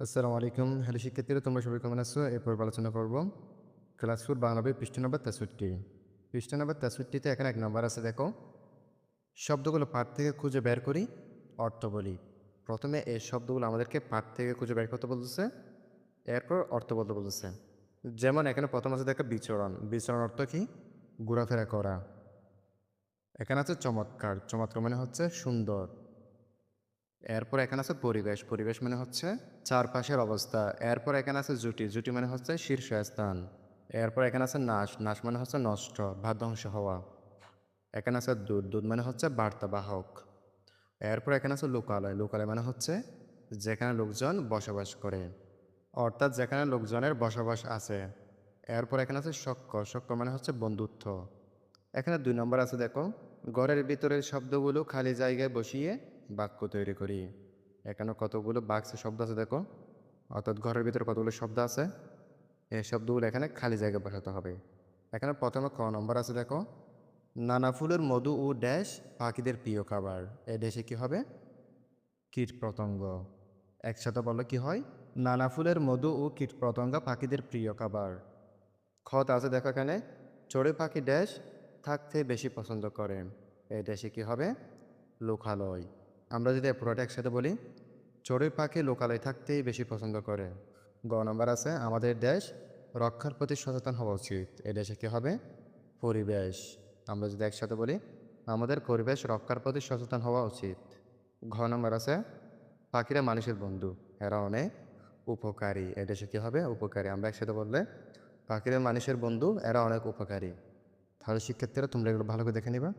আসসালামু আলাইকুম। হ্যালো শিক্ষার্থীরা, তোমরা সবাই কেমন আছো? এরপর আলোচনা করব। ক্লাস ফোর বাংলা বই পৃষ্ঠ নম্বর তেষট্টি। পৃষ্ঠ নম্বর তেষট্টিতে এখানে এক নম্বর আছে, দেখো। শব্দগুলো পাঠ থেকে খুঁজে বের করি, অর্থ বলি। প্রথমে এই শব্দগুলো আমাদেরকে পাঠ থেকে খুঁজে বের করতে বলতেছে, এরপর অর্থ বলতে বলতেছে। যেমন এখানে প্রথম আছে, দেখো, বিচরণ। বিচরণ অর্থ কি? ঘোরাফেরা করা। এখানে আছে চমৎকার। চমৎকার মানে হচ্ছে সুন্দর। এরপর এখানে আছে পরিবেশ। পরিবেশ মানে হচ্ছে চারপাশের অবস্থা। এরপর এখানে আছে জুটি। জুটি মানে হচ্ছে শীর্ষস্থান। এরপর এখানে আছে নাশ। নাশ মানে হচ্ছে নষ্ট, বা ধ্বংস হওয়া। এখানে আছে দুধ। দুধ মানে হচ্ছে বার্তাবাহক। এরপর এখানে আছে লোকালয়। লোকালয় মানে হচ্ছে যেখানে লোকজন বসবাস করে। অর্থাৎ যেখানে লোকজনের বসবাস আছে। এরপর এখানে আছে শক্ক শক্ক মানে হচ্ছে বন্ধুত্ব। এখানে দুই নম্বর আছে দেখো। ঘরের ভিতরের শব্দগুলো খালি জায়গায় বসিয়ে বাক্য তৈরি করি। এখানে কতগুলো বাক্সের শব্দ আছে দেখো। অর্থাৎ ঘরের ভিতরে কতগুলো শব্দ আছে? এই শব্দগুলো এখানে খালি জায়গায় বসাতে হবে। এখানে প্রথমে ক নম্বর আছে দেখো। নানা ফুলের মধু ও ড্যাশ পাখিদের প্রিয় খাবার। এই ড্যাশে কি হবে? কীট পতঙ্গ। একসাথে বললে কি হয়? নানা ফুলের মধু ও কীট পতঙ্গ পাখিদের প্রিয় খাবার। খত আছে দেখো এখানে। চড়ে পাখি ড্যাশ থাকতে বেশি পছন্দ করে। এই দেশে কি হবে? লোকালয়। আমরা যদি পুরোটা একসাথে বলি, চড়ুই পাখি লোকালয় থাকতেই বেশি পছন্দ করে। গ নম্বর আছে, আমাদের দেশ রক্ষার প্রতি সচেতন হওয়া উচিত। এ দেশে কী হবে? পরিবেশ। আমরা যদি একসাথে বলি, আমাদের পরিবেশ রক্ষার প্রতি সচেতন হওয়া উচিত। ঘ নম্বর আছে, পাখিরা মানুষের বন্ধু, এরা অনেক উপকারী। এ দেশে কী হবে? উপকারী। আমরা একসাথে বললে, পাখিরা মানুষের বন্ধু, এরা অনেক উপকারী। তাহলে শিক্ষার্থীরা তোমরা এগুলো ভালো করে দেখে নিবা।